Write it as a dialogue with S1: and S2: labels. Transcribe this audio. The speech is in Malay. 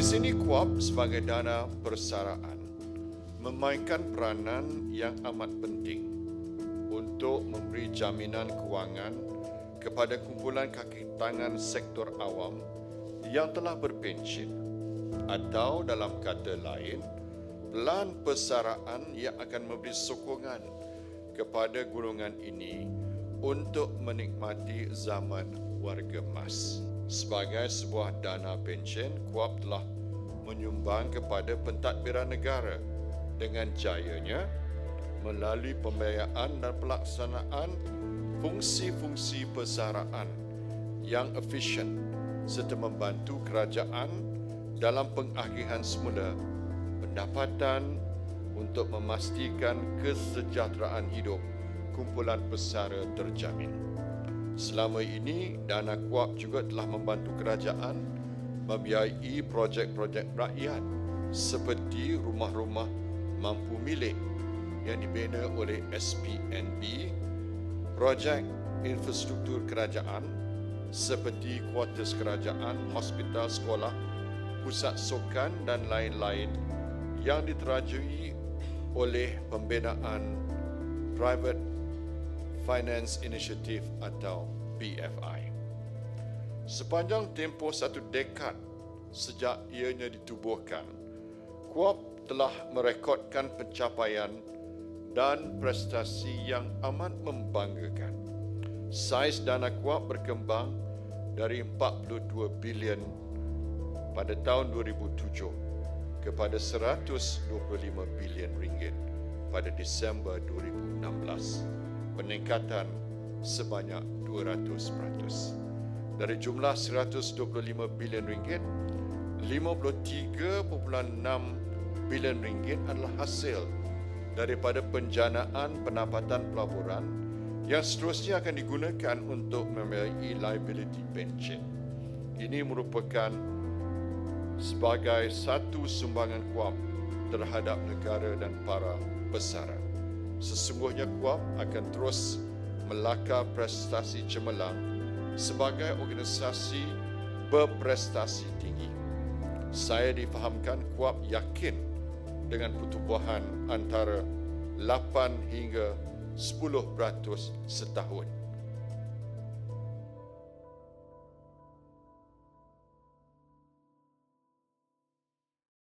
S1: sebagai dana persaraan memainkan peranan yang amat penting untuk memberi jaminan kewangan kepada kumpulan kaki tangan sektor awam yang telah berpension atau dalam kata lain pelan persaraan yang akan memberi sokongan kepada golongan ini untuk menikmati zaman warga emas. Sebagai sebuah dana pension, KUAP telah menyumbang kepada pentadbiran negara dengan jayanya melalui pembiayaan dan pelaksanaan fungsi-fungsi persaraan yang efisien serta membantu kerajaan dalam pengagihan semula pendapatan untuk memastikan kesejahteraan hidup kumpulan pesara terjamin. Selama ini, dana kuap juga telah membantu kerajaan membiayai projek-projek rakyat seperti rumah-rumah mampu milik yang dibina oleh SPNB, projek infrastruktur kerajaan seperti kuartus kerajaan, hospital, sekolah, pusat sukan dan lain-lain yang diterajui oleh pembinaan private Finance Initiative atau PFI. Sepanjang tempoh satu dekad sejak ianya ditubuhkan, KUAP telah merekodkan pencapaian dan prestasi yang amat membanggakan. Saiz dana KUAP berkembang dari 42 bilion pada tahun 2007 kepada 125 bilion ringgit pada Disember 2016 peningkatan sebanyak 200%. Dari jumlah 125 bilion ringgit, 53.6 bilion ringgit adalah hasil daripada penjanaan pendapatan pelaburan yang seterusnya akan digunakan untuk membiayai liability pension. Ini merupakan sebagai satu sumbangan kuam terhadap negara dan para besaran. Sesungguhnya KUAP akan terus melakar prestasi cemerlang sebagai organisasi berprestasi tinggi. Saya difahamkan KUAP yakin dengan pertumbuhan antara 8 hingga 10% setahun.